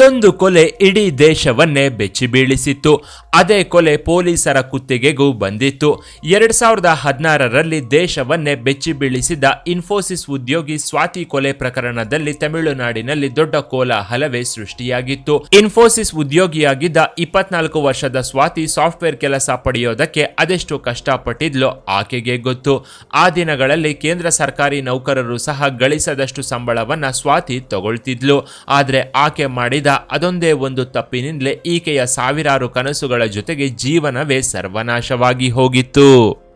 ಅದೊಂದು ಕೊಲೆ ಇಡೀ ದೇಶವನ್ನೇ ಬೆಚ್ಚಿ ಬೀಳಿಸಿತ್ತು. ಅದೇ ಕೊಲೆ ಪೊಲೀಸರ ಕುತ್ತಿಗೆಗೂ ಬಂದಿತ್ತು. ಎರಡ್ ಸಾವಿರದ ಹದಿನಾರರಲ್ಲಿ ದೇಶವನ್ನೇ ಬೆಚ್ಚಿ ಬೀಳಿಸಿದ ಇನ್ಫೋಸಿಸ್ ಉದ್ಯೋಗಿ ಸ್ವಾತಿ ಕೊಲೆ ಪ್ರಕರಣದಲ್ಲಿ ತಮಿಳುನಾಡಿನಲ್ಲಿ ದೊಡ್ಡ ಕೋಲಾಹಲವೇ ಸೃಷ್ಟಿಯಾಗಿತ್ತು. ಇನ್ಫೋಸಿಸ್ ಉದ್ಯೋಗಿಯಾಗಿದ್ದ ಇಪ್ಪತ್ನಾಲ್ಕು ವರ್ಷದ ಸ್ವಾತಿ ಸಾಫ್ಟ್ವೇರ್ ಕೆಲಸ ಪಡೆಯೋದಕ್ಕೆ ಅದೆಷ್ಟು ಕಷ್ಟಪಟ್ಟಿದ್ಲೋ ಆಕೆಗೆ ಗೊತ್ತು. ಆ ದಿನಗಳಲ್ಲಿ ಕೇಂದ್ರ ಸರ್ಕಾರಿ ನೌಕರರು ಸಹ ಗಳಿಸದಷ್ಟು ಸಂಬಳವನ್ನ ಸ್ವಾತಿ ತಗೊಳ್ತಿದ್ಲು. ಆದ್ರೆ ಆಕೆ ಮಾಡಿದ ಅದೊಂದೇ ಒಂದು ತಪ್ಪಿನಿಂದಲೇ ಈಕೆಯ ಸಾವಿರಾರು ಕನಸುಗಳ ಜೊತೆಗೆ ಜೀವನವೇ ಸರ್ವನಾಶವಾಗಿ ಹೋಗಿತ್ತು.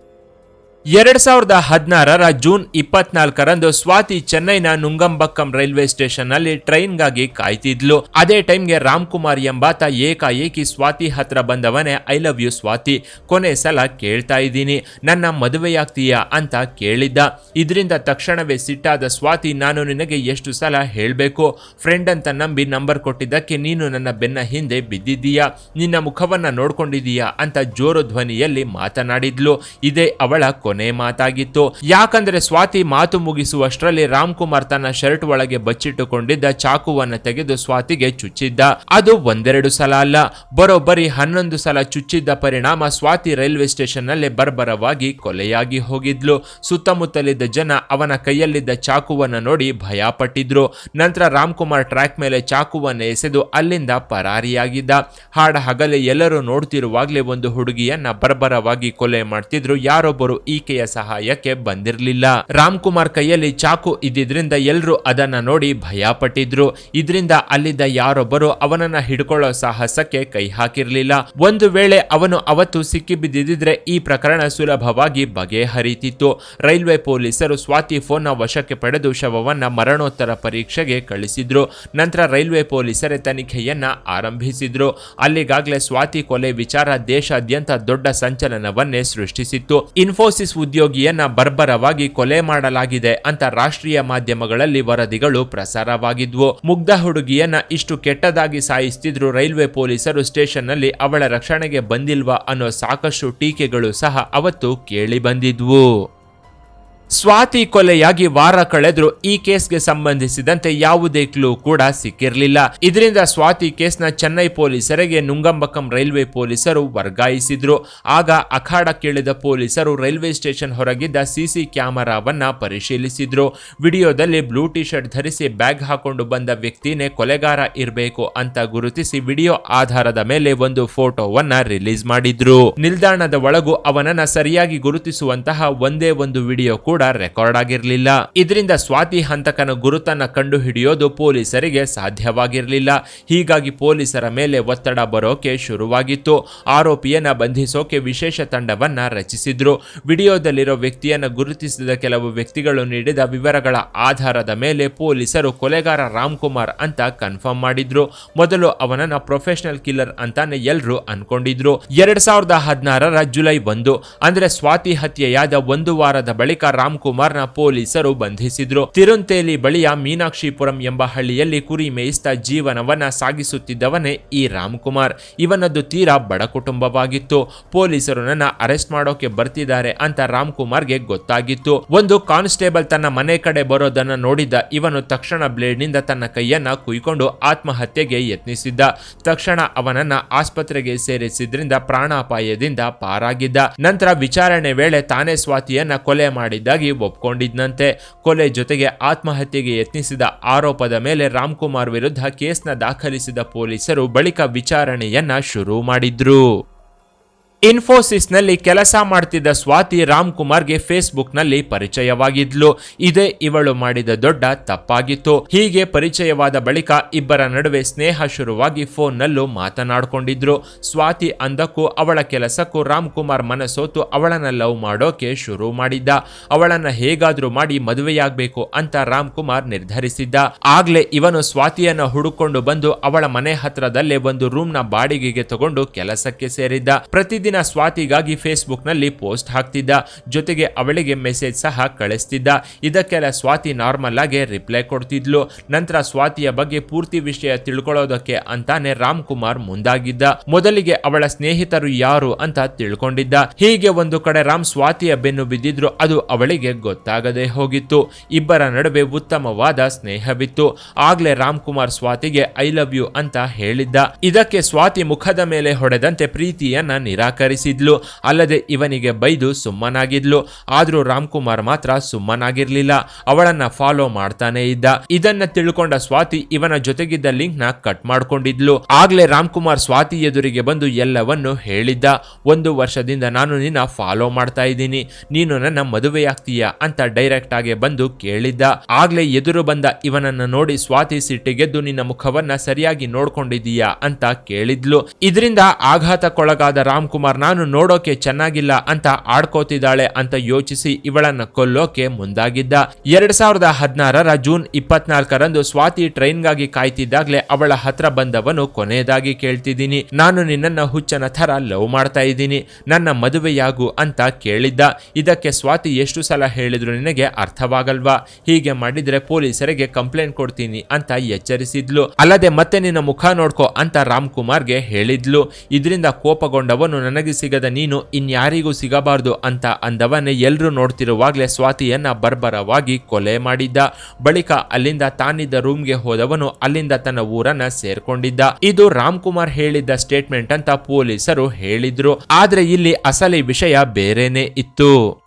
ಎರಡ್ ಸಾವಿರದ ಹದಿನಾರರ ಜೂನ್ ಇಪ್ಪತ್ನಾಲ್ಕರಂದು ಸ್ವಾತಿ ಚೆನ್ನೈನ ನುಂಗಂಬಕ್ಕಂ ರೈಲ್ವೆ ಸ್ಟೇಷನ್ನಲ್ಲಿ ಟ್ರೈನ್ಗಾಗಿ ಕಾಯ್ತಿದ್ಲು. ಅದೇ ಟೈಮ್ಗೆ ರಾಮ್ ಕುಮಾರ್ ಎಂಬಾತ ಏಕಾಏಕಿ ಸ್ವಾತಿ ಹತ್ರ ಬಂದವನೇ, ಐ ಲವ್ ಯು ಸ್ವಾತಿ ಕೊನೆ ಸಲ ಕೇಳ್ತಾ ಇದ್ದೀನಿ. ನನ್ನ ಮದುವೆಯಾಗ್ತೀಯಾ ಅಂತ ಕೇಳಿದ್ದ. ಇದರಿಂದ ತಕ್ಷಣವೇ ಸಿಟ್ಟಾದ ಸ್ವಾತಿ, ನಾನು ನಿನಗೆ ಎಷ್ಟು ಸಲ ಹೇಳಬೇಕು? ಫ್ರೆಂಡ್ ಅಂತ ನಂಬಿ ನಂಬರ್ ಕೊಟ್ಟಿದ್ದಕ್ಕೆ ನೀನು ನನ್ನ ಬೆನ್ನ ಹಿಂದೆ ಬಿದ್ದಿದ್ದೀಯಾ? ನಿನ್ನ ಮುಖವನ್ನ ನೋಡ್ಕೊಂಡಿದೀಯಾ ಅಂತ ಜೋರು ಧ್ವನಿಯಲ್ಲಿ ಮಾತನಾಡಿದ್ಲು. ಇದೇ ಅವಳ ಮಾತಾಗಿತ್ತು. ಯಾಕಂದ್ರೆ ಸ್ವಾತಿ ಮಾತು ಮುಗಿಸುವಷ್ಟರಲ್ಲಿ ರಾಮ್ ಕುಮಾರ್ ತನ್ನ ಶರ್ಟ್ ಒಳಗೆ ಬಚ್ಚಿಟ್ಟುಕೊಂಡಿದ್ದ ಚಾಕುವನ್ನ ತೆಗೆದು ಸ್ವಾತಿಗೆ ಚುಚ್ಚಿದ್ದ. ಅದು ಒಂದೆರಡು ಸಲ ಅಲ್ಲ, ಬರೋಬ್ಬರಿ ಹನ್ನೊಂದು ಸಲ ಚುಚ್ಚಿದ್ದ ಪರಿಣಾಮ ಸ್ವಾತಿ ರೈಲ್ವೆ ಸ್ಟೇಷನ್ನಲ್ಲಿ ಬರ್ಬರವಾಗಿ ಕೊಲೆಯಾಗಿ ಹೋಗಿದ್ಲು. ಸುತ್ತಮುತ್ತಲಿದ್ದ ಜನ ಅವನ ಕೈಯಲ್ಲಿದ್ದ ಚಾಕುವನ್ನ ನೋಡಿ ಭಯ ಪಟ್ಟಿದ್ರು ನಂತರ ರಾಮ್ ಕುಮಾರ್ ಟ್ರ್ಯಾಕ್ ಮೇಲೆ ಚಾಕುವನ್ನ ಎಸೆದು ಅಲ್ಲಿಂದ ಪರಾರಿಯಾಗಿದ್ದ. ಹಾಡ ಹಗಲೆ ಎಲ್ಲರೂ ನೋಡ್ತಿರುವಾಗ್ಲೇ ಒಂದು ಹುಡುಗಿಯನ್ನ ಬರ್ಬರವಾಗಿ ಕೊಲೆ ಮಾಡ್ತಿದ್ರು. ಯಾರೊಬ್ಬರು ಈಕೆಯ ಸಹಾಯಕ್ಕೆ ಬಂದಿರಲಿಲ್ಲ. ರಾಮ್ ಕುಮಾರ್ ಕೈಯಲ್ಲಿ ಚಾಕು ಇದ್ದಿದ್ರಿಂದ ಎಲ್ಲರೂ ಅದನ್ನ ನೋಡಿ ಭಯ ಪಟ್ಟಿದ್ರು ಇದರಿಂದ ಅಲ್ಲಿದ್ದ ಯಾರೊಬ್ಬರು ಅವನನ್ನ ಹಿಡ್ಕೊಳ್ಳೋ ಸಾಹಸಕ್ಕೆ ಕೈ ಹಾಕಿರ್ಲಿಲ್ಲ. ಒಂದು ವೇಳೆ ಅವನು ಅವತ್ತು ಸಿಕ್ಕಿ ಬಿದ್ದಿದ್ರೆ ಈ ಪ್ರಕರಣ ಸುಲಭವಾಗಿ ಬಗೆಹರಿತಿತ್ತು. ರೈಲ್ವೆ ಪೊಲೀಸರು ಸ್ವಾತಿ ಫೋನ್ನ ವಶಕ್ಕೆ ಪಡೆದು ಶವವನ್ನ ಮರಣೋತ್ತರ ಪರೀಕ್ಷೆಗೆ ಕಳಿಸಿದ್ರು. ನಂತರ ರೈಲ್ವೆ ಪೊಲೀಸರೇ ತನಿಖೆಯನ್ನ ಆರಂಭಿಸಿದ್ರು. ಅಲ್ಲಿಗಾಗಲೇ ಸ್ವಾತಿ ಕೊಲೆ ವಿಚಾರ ದೇಶಾದ್ಯಂತ ದೊಡ್ಡ ಸಂಚಲನವನ್ನೇ ಸೃಷ್ಟಿಸಿತ್ತು. ಇನ್ಫೋಸಿಸ್ ಉದ್ಯೋಗಿಯನ್ನ ಬರ್ಬರವಾಗಿ ಕೊಲೆ ಮಾಡಲಾಗಿದೆ ಅಂತ ರಾಷ್ಟ್ರೀಯ ಮಾಧ್ಯಮಗಳಲ್ಲಿ ವರದಿಗಳು ಪ್ರಸಾರವಾಗಿದ್ವು. ಮುಗ್ಧ ಹುಡುಗಿಯನ್ನ ಇಷ್ಟು ಕೆಟ್ಟದಾಗಿ ಸಾಯಿಸ್ತಿದ್ರು ರೈಲ್ವೆ ಪೊಲೀಸರು ಸ್ಟೇಷನ್ನಲ್ಲಿ ಅವಳ ರಕ್ಷಣೆಗೆ ಬಂದಿಲ್ವಾ ಅನ್ನೋ ಸಾಕಷ್ಟು ಟೀಕೆಗಳು ಸಹ ಅವತ್ತು ಕೇಳಿ ಬಂದಿದ್ವು. ಸ್ವಾತಿ ಕೊಲೆಯಾಗಿ ವಾರ ಕಳೆದ್ರೂ ಈ ಕೇಸ್ಗೆ ಸಂಬಂಧಿಸಿದಂತೆ ಯಾವುದೇ ಕ್ಲೂ ಕೂಡ ಸಿಕ್ಕಿರಲಿಲ್ಲ. ಇದರಿಂದ ಸ್ವಾತಿ ಕೇಸ್ನ ಚೆನ್ನೈ ಪೊಲೀಸರಿಗೆ ನುಂಗಂಬಕ್ಕಂ ರೈಲ್ವೆ ಪೊಲೀಸರು ವರ್ಗಾಯಿಸಿದ್ರು. ಆಗ ಅಖಾಡ ಕೇಳಿದ ಪೊಲೀಸರು ರೈಲ್ವೆ ಸ್ಟೇಷನ್ ಹೊರಗಿದ್ದ ಸಿಸಿ ಕ್ಯಾಮೆರಾವನ್ನ ಪರಿಶೀಲಿಸಿದ್ರು. ವಿಡಿಯೋದಲ್ಲಿ ಬ್ಲೂ ಟಿ ಶರ್ಟ್ ಧರಿಸಿ ಬ್ಯಾಗ್ ಹಾಕೊಂಡು ಬಂದ ವ್ಯಕ್ತಿನೇ ಕೊಲೆಗಾರ ಇರಬೇಕು ಅಂತ ಗುರುತಿಸಿ ವಿಡಿಯೋ ಆಧಾರದ ಮೇಲೆ ಒಂದು ಫೋಟೋವನ್ನ ರಿಲೀಸ್ ಮಾಡಿದ್ರು. ನಿಲ್ದಾಣದ ಒಳಗೂ ಅವನನ್ನ ಸರಿಯಾಗಿ ಗುರುತಿಸುವಂತಹ ಒಂದೇ ಒಂದು ವಿಡಿಯೋ ರೆಕಾರ್ಡ್ ಆಗಿರಲಿಲ್ಲ. ಇದರಿಂದ ಸ್ವಾತಿ ಹಂತಕನ ಗುರುತನ್ನ ಕಂಡು ಹಿಡಿಯೋದು ಪೊಲೀಸರಿಗೆ ಸಾಧ್ಯವಾಗಿರಲಿಲ್ಲ. ಹೀಗಾಗಿ ಪೊಲೀಸರ ಮೇಲೆ ಒತ್ತಡ ಬರೋಕೆ ಶುರುವಾಗಿತ್ತು. ಆರೋಪಿಯನ್ನ ಬಂಧಿಸೋಕೆ ವಿಶೇಷ ತಂಡವನ್ನ ರಚಿಸಿದ್ರು. ವಿಡಿಯೋದಲ್ಲಿರೋ ವ್ಯಕ್ತಿಯನ್ನ ಗುರುತಿಸಿದ ಕೆಲವು ವ್ಯಕ್ತಿಗಳು ನೀಡಿದ ವಿವರಗಳ ಆಧಾರದ ಮೇಲೆ ಪೊಲೀಸರು ಕೊಲೆಗಾರ ರಾಮ್ ಕುಮಾರ್ ಅಂತ ಕನ್ಫರ್ಮ್ ಮಾಡಿದ್ರು. ಮೊದಲು ಅವನನ್ನ ಪ್ರೊಫೆಷನಲ್ ಕಿಲ್ಲರ್ ಅಂತಾನೆ ಎಲ್ರು ಅನ್ಕೊಂಡಿದ್ರು. ಎರಡ್ ಸಾವಿರದ ಹದಿನಾರರ ಜುಲೈ ಒಂದು, ಅಂದ್ರೆ ಸ್ವಾತಿ ಹತ್ಯೆಯಾದ ಒಂದು ವಾರದ ಬಳಿಕ ರಾಮ್ನ ಪೊಲೀಸರು ಬಂಧಿಸಿದ್ರು. ತಿರುಂತೇಲಿ ಬಳಿಯ ಮೀನಾಕ್ಷಿಪುರಂ ಎಂಬ ಹಳ್ಳಿಯಲ್ಲಿ ಕುರಿ ಮೇಯಿಸ್ತಾ ಜೀವನವನ್ನ ಸಾಗಿಸುತ್ತಿದ್ದವನೇ ಈ ರಾಮ್ಕುಮಾರ್. ಇವನದ್ದು ತೀರಾ ಬಡ ಕುಟುಂಬವಾಗಿತ್ತು. ಪೊಲೀಸರು ನನ್ನ ಅರೆಸ್ಟ್ ಮಾಡೋಕೆ ಬರ್ತಿದ್ದಾರೆ ಅಂತ ರಾಮ್ ಕುಮಾರ್ಗೆ ಗೊತ್ತಾಗಿತ್ತು. ಒಂದು ಕಾನ್ಸ್ಟೇಬಲ್ ತನ್ನ ಮನೆ ಕಡೆ ಬರೋದನ್ನ ನೋಡಿದ್ದ ಇವನು ತಕ್ಷಣ ಬ್ಲೇಡ್ನಿಂದ ತನ್ನ ಕೈಯನ್ನ ಕುಯ್ಕೊಂಡು ಆತ್ಮಹತ್ಯೆಗೆ ಯತ್ನಿಸಿದ್ದ. ತಕ್ಷಣ ಅವನನ್ನ ಆಸ್ಪತ್ರೆಗೆ ಸೇರಿಸಿದ್ರಿಂದ ಪ್ರಾಣಾಪಾಯದಿಂದ ಪಾರಾಗಿದ್ದ. ನಂತರ ವಿಚಾರಣೆ ವೇಳೆ ತಾನೇ ಸ್ವಾತಿಯನ್ನ ಕೊಲೆ ಮಾಡಿದ್ದಾಗಿ ಒಪ್ಕೊಂಡಿದ್ದಂತೆ ಕೊಲೆ ಜೊತೆಗೆ ಆತ್ಮಹತ್ಯೆಗೆ ಯತ್ನಿಸಿದ ಆರೋಪದ ಮೇಲೆ ರಾಮ್ಕುಮಾರ್ ವಿರುದ್ಧ ಕೇಸ್ನ ದಾಖಲಿಸಿದ ಪೊಲೀಸರು ಬಳಿಕ ವಿಚಾರಣೆಯನ್ನ ಶುರು ಮಾಡಿದ್ರು. ಇನ್ಫೋಸಿಸ್ನಲ್ಲಿ ಕೆಲಸ ಮಾಡ್ತಿದ್ದ ಸ್ವಾತಿ ರಾಮ್ ಕುಮಾರ್ಗೆ ಫೇಸ್ಬುಕ್ನಲ್ಲಿ ಪರಿಚಯವಾಗಿದ್ಲು. ಇದೇ ಇವಳು ಮಾಡಿದ ದೊಡ್ಡ ತಪ್ಪಾಗಿತ್ತು. ಹೀಗೆ ಪರಿಚಯವಾದ ಬಳಿಕ ಇಬ್ಬರ ನಡುವೆ ಸ್ನೇಹ ಶುರುವಾಗಿ ಫೋನ್ನಲ್ಲೂ ಮಾತನಾಡಿಕೊಂಡಿದ್ರು. ಸ್ವಾತಿ ಅಂದಕ್ಕೂ ಅವಳ ಕೆಲಸಕ್ಕೂ ರಾಮ್ ಕುಮಾರ್ ಮನಸೋತು ಅವಳನ್ನ ಲವ್ ಮಾಡೋಕೆ ಶುರು ಮಾಡಿದ್ದ. ಅವಳನ್ನ ಹೇಗಾದ್ರೂ ಮಾಡಿ ಮದುವೆಯಾಗಬೇಕು ಅಂತ ರಾಮ್ ಕುಮಾರ್ ನಿರ್ಧರಿಸಿದ್ದ. ಆಗ್ಲೇ ಇವನು ಸ್ವಾತಿಯನ್ನ ಹುಡುಕೊಂಡು ಬಂದು ಅವಳ ಮನೆ ಹತ್ರದಲ್ಲೇ ಒಂದು ರೂಮ್ನ ಬಾಡಿಗೆಗೆ ತಗೊಂಡು ಕೆಲಸಕ್ಕೆ ಸೇರಿದ್ದ. ಪ್ರತಿದಿನ ದಿನ ಸ್ವಾತಿಗಾಗಿ ಫೇಸ್ಬುಕ್ನಲ್ಲಿ ಪೋಸ್ಟ್ ಹಾಕ್ತಿದ್ದ. ಜೊತೆಗೆ ಅವಳಿಗೆ ಮೆಸೇಜ್ ಸಹ ಕಳಿಸ್ತಿದ್ದ. ಇದಕ್ಕೆಲ್ಲ ಸ್ವಾತಿ ನಾರ್ಮಲ್ ಆಗಿ ರಿಪ್ಲೈ ಕೊಡ್ತಿದ್ಲು. ನಂತರ ಸ್ವಾತಿಯ ಬಗ್ಗೆ ಪೂರ್ತಿ ವಿಷಯ ತಿಳ್ಕೊಳ್ಳೋದಕ್ಕೆ ಅಂತಾನೆ ರಾಮ್ ಕುಮಾರ್ ಮುಂದಾಗಿದ್ದ. ಮೊದಲಿಗೆ ಅವಳ ಸ್ನೇಹಿತರು ಯಾರು ಅಂತ ತಿಳ್ಕೊಂಡಿದ್ದ. ಹೀಗೆ ಒಂದು ಕಡೆ ರಾಮ್ ಸ್ವಾತಿಯ ಬೆನ್ನು ಬಿದ್ದಿದ್ರು ಅದು ಅವಳಿಗೆ ಗೊತ್ತಾಗದೆ ಹೋಗಿತ್ತು. ಇಬ್ಬರ ನಡುವೆ ಉತ್ತಮವಾದ ಸ್ನೇಹವಿತ್ತು. ಆಗ್ಲೇ ರಾಮ್ ಕುಮಾರ್ ಸ್ವಾತಿಗೆ, ಐ ಲವ್ ಯು ಅಂತ ಹೇಳಿದ್ದ. ಇದಕ್ಕೆ ಸ್ವಾತಿ ಮುಖದ ಮೇಲೆ ಹೊಡೆದಂತೆ ಪ್ರೀತಿಯನ್ನ ನಿರಾಕರಿಸಿದ್ಲು ಅಲ್ಲದೆ ಇವನಿಗೆ ಬೈದು ಸುಮ್ಮನಾಗಿದ್ಲು. ಆದ್ರೂ ರಾಮ್ ಕುಮಾರ್ ಮಾತ್ರ ಸುಮ್ಮನಾಗಿರ್ಲಿಲ್ಲ. ಅವಳನ್ನ ಫಾಲೋ ಮಾಡ್ತಾನೆ ಇದ್ದ. ಇದನ್ನ ತಿಳ್ಕೊಂಡ ಸ್ವಾತಿ ಇವನ ಜೊತೆಗಿದ್ದ ಲಿಂಕ್ನ ಕಟ್ ಮಾಡ್ಕೊಂಡಿದ್ಲು. ಆಗ್ಲೇ ರಾಮ್ ಕುಮಾರ್ ಸ್ವಾತಿ ಎದುರಿಗೆ ಬಂದು ಎಲ್ಲವನ್ನು ಹೇಳಿದ್ದ. ಒಂದು ವರ್ಷದಿಂದ ನಾನು ನಿನ್ನ ಫಾಲೋ ಮಾಡ್ತಾ ಇದ್ದೀನಿ. ನೀನು ನನ್ನ ಮದುವೆಯಾಗ್ತೀಯಾ ಅಂತ ಡೈರೆಕ್ಟ್ ಆಗಿ ಬಂದು ಕೇಳಿದ್ದ. ಆಗ್ಲೇ ಎದುರು ಬಂದ ಇವನನ್ನ ನೋಡಿ ಸ್ವಾತಿ ಸಿಟ್ಟಿಗೆದ್ದು ನಿನ್ನ ಮುಖವನ್ನ ಸರಿಯಾಗಿ ನೋಡ್ಕೊಂಡಿದೀಯಾ ಅಂತ ಕೇಳಿದ್ಲು. ಇದರಿಂದ ಆಘಾತಕ್ಕೊಳಗಾದ ರಾಮ್ ನಾನು ನೋಡೋಕೆ ಚೆನ್ನಾಗಿಲ್ಲ ಅಂತ ಆಡ್ಕೋತಿದ್ದಾಳೆ ಅಂತ ಯೋಚಿಸಿ ಇವಳನ್ನ ಕೊಲ್ಲೋಕೆ ಮುಂದಾಗಿದ್ದ. ಎರಡ್ ಸಾವಿರದ ಹದಿನಾರರ ಜೂನ್ ಇಪ್ಪತ್ನಾಲ್ಕರಂದು ಸ್ವಾತಿ ಟ್ರೈನ್ಗಾಗಿ ಕಾಯ್ತಿದ್ದಾಗ್ಲೆ ಅವಳ ಹತ್ರ ಬಂದವನು ಕೊನೆಯದಾಗಿ ಕೇಳ್ತಿದ್ದೀನಿ. ನಾನು ನಿನ್ನನ್ನ ಹುಚ್ಚನ ಥರ ಲವ್ ಮಾಡ್ತಾ ಇದ್ದೀನಿ. ನನ್ನ ಮದುವೆಯಾಗು ಅಂತ ಕೇಳಿದ್ದ. ಇದಕ್ಕೆ ಸ್ವಾತಿ ಎಷ್ಟು ಸಲ ಹೇಳಿದ್ರು ನಿನಗೆ ಅರ್ಥವಾಗಲ್ವಾ? ಹೀಗೆ ಮಾಡಿದ್ರೆ ಪೊಲೀಸರಿಗೆ ಕಂಪ್ಲೇಂಟ್ ಕೊಡ್ತೀನಿ ಅಂತ ಎಚ್ಚರಿಸಿದ್ಲು. ಅಲ್ಲದೆ ಮತ್ತೆ ನಿನ್ನ ಮುಖ ನೋಡ್ಕೋ ಅಂತ ರಾಮ್ ಕುಮಾರ್ಗೆ ಹೇಳಿದ್ಲು. ಇದರಿಂದ ಕೋಪಗೊಂಡವನು ನನಗೆ ಸಿಗದ ನೀನು ಇನ್ಯಾರಿಗೂ ಸಿಗಬಾರ್ದು ಅಂತ ಅಂದವನೇ ಎಲ್ಲರೂ ನೋಡ್ತಿರುವಾಗಲೇ ಸ್ವಾತಿಯನ್ನ ಬರ್ಬರವಾಗಿ ಕೊಲೆ ಮಾಡಿದ್ದ. ಬಳಿಕ ಅಲ್ಲಿಂದ ತಾನಿದ್ದ ರೂಮ್ಗೆ ಹೋದವನು ಅಲ್ಲಿಂದ ತನ್ನ ಊರನ್ನ ಸೇರ್ಕೊಂಡಿದ್ದ. ಇದು ರಾಮ್ ಕುಮಾರ್ ಹೇಳಿದ್ದ ಸ್ಟೇಟ್ಮೆಂಟ್ ಅಂತ ಪೊಲೀಸರು ಹೇಳಿದ್ರು. ಆದ್ರೆ ಇಲ್ಲಿ ಅಸಲಿ ವಿಷಯ ಬೇರೆನೇ ಇತ್ತು.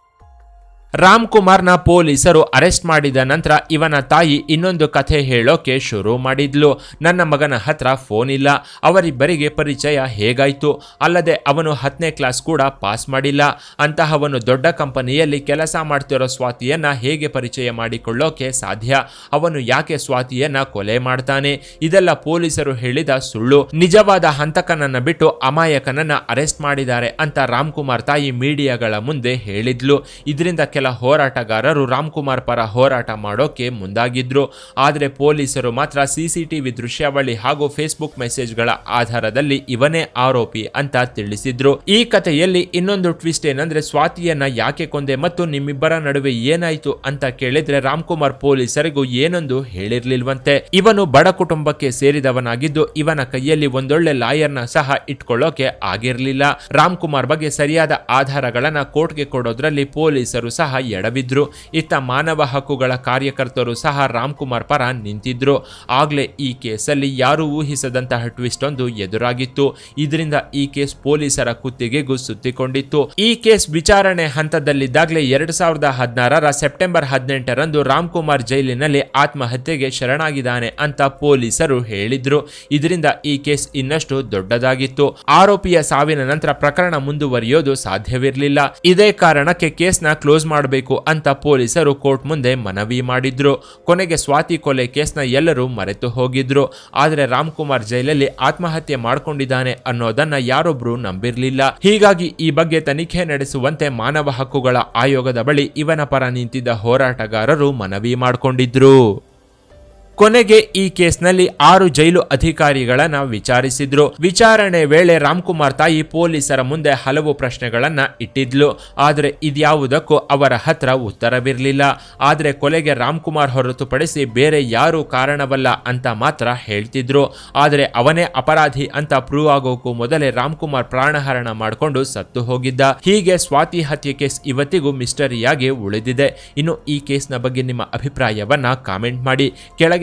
ರಾಮ್ ಕುಮಾರ್ನ ಪೊಲೀಸರು ಅರೆಸ್ಟ್ ಮಾಡಿದ ನಂತರ ಇವನ ತಾಯಿ ಇನ್ನೊಂದು ಕಥೆ ಹೇಳೋಕೆ ಶುರು ಮಾಡಿದ್ಲು. ನನ್ನ ಮಗನ ಹತ್ರ ಫೋನ್ ಇಲ್ಲ. ಅವರಿಬ್ಬರಿಗೆ ಪರಿಚಯ ಹೇಗಾಯ್ತು? ಅಲ್ಲದೆ ಅವನು ಹತ್ತನೇ ಕ್ಲಾಸ್ ಕೂಡ ಪಾಸ್ ಮಾಡಿಲ್ಲ. ಅಂತಹವನು ದೊಡ್ಡ ಕಂಪನಿಯಲ್ಲಿ ಕೆಲಸ ಮಾಡ್ತಿರೋ ಸ್ವಾತಿಯನ್ನ ಹೇಗೆ ಪರಿಚಯ ಮಾಡಿಕೊಳ್ಳೋಕೆ ಸಾಧ್ಯ? ಅವನು ಯಾಕೆ ಸ್ವಾತಿಯನ್ನ ಕೊಲೆ ಮಾಡ್ತಾನೆ? ಇದೆಲ್ಲ ಪೊಲೀಸರು ಹೇಳಿದ ಸುಳ್ಳು. ನಿಜವಾದ ಹಂತಕನನ್ನು ಬಿಟ್ಟು ಅಮಾಯಕನನ್ನ ಅರೆಸ್ಟ್ ಮಾಡಿದ್ದಾರೆ ಅಂತ ರಾಮ್ ಕುಮಾರ್ ತಾಯಿ ಮೀಡಿಯಾಗಳ ಮುಂದೆ ಹೇಳಿದ್ಲು. ಇದರಿಂದ ಕೆಲ ಹೋರಾಟಗಾರರು ರಾಮ್ಕುಮಾರ್ ಪರ ಹೋರಾಟ ಮಾಡೋಕೆ ಮುಂದಾಗಿದ್ರು. ಆದರೆ ಪೊಲೀಸರು ಮಾತ್ರ ಸಿಸಿಟಿವಿ ದೃಶ್ಯಾವಳಿ ಹಾಗೂ ಫೇಸ್ಬುಕ್ ಮೆಸೇಜ್ಗಳ ಆಧಾರದಲ್ಲಿ ಇವನೇ ಆರೋಪಿ ಅಂತ ತಿಳಿಸಿದ್ರು. ಈ ಕಥೆಯಲ್ಲಿ ಇನ್ನೊಂದು ಟ್ವಿಸ್ಟ್ ಏನಂದ್ರೆ ಸ್ವಾತಿಯನ್ನ ಯಾಕೆ ಕೊಂದೆ ಮತ್ತು ನಿಮ್ಮಿಬ್ಬರ ನಡುವೆ ಏನಾಯ್ತು ಅಂತ ಕೇಳಿದ್ರೆ ರಾಮ್ಕುಮಾರ್ ಪೊಲೀಸರಿಗೂ ಏನೊಂದು ಹೇಳಿರ್ಲಿಲ್ವಂತೆ. ಇವನು ಬಡ ಕುಟುಂಬಕ್ಕೆ ಸೇರಿದವನಾಗಿದ್ದು ಇವನ ಕೈಯಲ್ಲಿ ಒಂದೊಳ್ಳೆ ಲಾಯರ್ನ ಸಹ ಇಟ್ಕೊಳ್ಳೋಕೆ ಆಗಿರ್ಲಿಲ್ಲ. ರಾಮ್ ಕುಮಾರ್ ಬಗ್ಗೆ ಸರಿಯಾದ ಆಧಾರಗಳನ್ನ ಕೋರ್ಟ್ಗೆ ಕೊಡೋದ್ರಲ್ಲಿ ಪೊಲೀಸರು ಸಹ ಎಡವಿದ್ರು ಇತ್ತ ಮಾನವ ಹಕ್ಕುಗಳ ಕಾರ್ಯಕರ್ತರು ಸಹ ರಾಮ್ ಕುಮಾರ್ ಪರ ನಿಂತಿದ್ರು. ಆಗ್ಲೇ ಈ ಕೇಸಲ್ಲಿ ಯಾರೂ ಊಹಿಸದಂತಹ ಟ್ವಿಸ್ಟ್ ಒಂದು ಎದುರಾಗಿತ್ತು. ಇದರಿಂದ ಈ ಕೇಸ್ ಪೊಲೀಸರ ಕುತ್ತಿಗೆಗೂ ಸುತ್ತಿಕೊಂಡಿತ್ತು. ಈ ಕೇಸ್ ವಿಚಾರಣೆ ಹಂತದಲ್ಲಿದ್ದಾಗಲೇ ಎರಡ್ ಸಾವಿರದ ಹದಿನಾರರ ಸೆಪ್ಟೆಂಬರ್ ಹದಿನೆಂಟರಂದು ರಾಮ್ ಕುಮಾರ್ ಜೈಲಿನಲ್ಲಿ ಆತ್ಮಹತ್ಯೆಗೆ ಶರಣಾಗಿದ್ದಾನೆ ಅಂತ ಪೊಲೀಸರು ಹೇಳಿದ್ರು. ಇದರಿಂದ ಈ ಕೇಸ್ ಇನ್ನಷ್ಟು ದೊಡ್ಡದಾಗಿತ್ತು. ಆರೋಪಿಯ ಸಾವಿನ ನಂತರ ಪ್ರಕರಣ ಮುಂದುವರಿಯೋದು ಸಾಧ್ಯವಿರಲಿಲ್ಲ. ಇದೇ ಕಾರಣಕ್ಕೆ ಕೇಸ್ನ ಕ್ಲೋಸ್ ಮಾಡಬೇಕು ಅಂತ ಪೊಲೀಸರು ಕೋರ್ಟ್ ಮುಂದೆ ಮನವಿ ಮಾಡಿದ್ರು. ಕೊನೆಗೆ ಸ್ವಾತಿ ಕೊಲೆ ಕೇಸ್ನ ಎಲ್ಲರೂ ಮರೆತು ಹೋಗಿದ್ರು. ಆದರೆ ರಾಮ್ ಕುಮಾರ್ ಜೈಲಲ್ಲಿ ಆತ್ಮಹತ್ಯೆ ಮಾಡಿಕೊಂಡಿದ್ದಾನೆ ಅನ್ನೋದನ್ನ ಯಾರೊಬ್ರು ನಂಬಿರಲಿಲ್ಲ. ಹೀಗಾಗಿ ಈ ಬಗ್ಗೆ ತನಿಖೆ ನಡೆಸುವಂತೆ ಮಾನವ ಹಕ್ಕುಗಳ ಆಯೋಗದ ಬಳಿ ಇವನ ಪರ ನಿಂತಿದ್ದ ಹೋರಾಟಗಾರರು ಮನವಿ ಮಾಡಿಕೊಂಡಿದ್ರು. ಕೊನೆಗೆ ಈ ಕೇಸ್ನಲ್ಲಿ ಆರು ಜೈಲು ಅಧಿಕಾರಿಗಳನ್ನ ವಿಚಾರಿಸಿದ್ರು. ವಿಚಾರಣೆ ವೇಳೆ ರಾಮ್ಕುಮಾರ್ ತಾಯಿ ಪೊಲೀಸರ ಮುಂದೆ ಹಲವು ಪ್ರಶ್ನೆಗಳನ್ನ ಇಟ್ಟಿದ್ಲು. ಆದರೆ ಇದ್ಯಾವುದಕ್ಕೂ ಅವರ ಹತ್ರ ಉತ್ತರವಿರಲಿಲ್ಲ. ಆದರೆ ಕೊಲೆಗೆ ರಾಮ್ಕುಮಾರ್ ಹೊರತುಪಡಿಸಿ ಬೇರೆ ಯಾರೂ ಕಾರಣವಲ್ಲ ಅಂತ ಮಾತ್ರ ಹೇಳ್ತಿದ್ರು. ಆದರೆ ಅವನೇ ಅಪರಾಧಿ ಅಂತ ಪ್ರೂವ್ ಆಗೋಕ್ಕೂ ಮೊದಲೇ ರಾಮ್ಕುಮಾರ್ ಪ್ರಾಣಹರಣ ಮಾಡಿಕೊಂಡು ಸತ್ತು ಹೋಗಿದ್ದ. ಹೀಗೆ ಸ್ವಾತಿ ಹತ್ಯೆ ಕೇಸ್ ಇವತ್ತಿಗೂ ಮಿಸ್ಟರಿಯಾಗಿ ಉಳಿದಿದೆ. ಇನ್ನು ಈ ಕೇಸ್ನ ಬಗ್ಗೆ ನಿಮ್ಮ ಅಭಿಪ್ರಾಯವನ್ನ ಕಾಮೆಂಟ್ ಮಾಡಿ.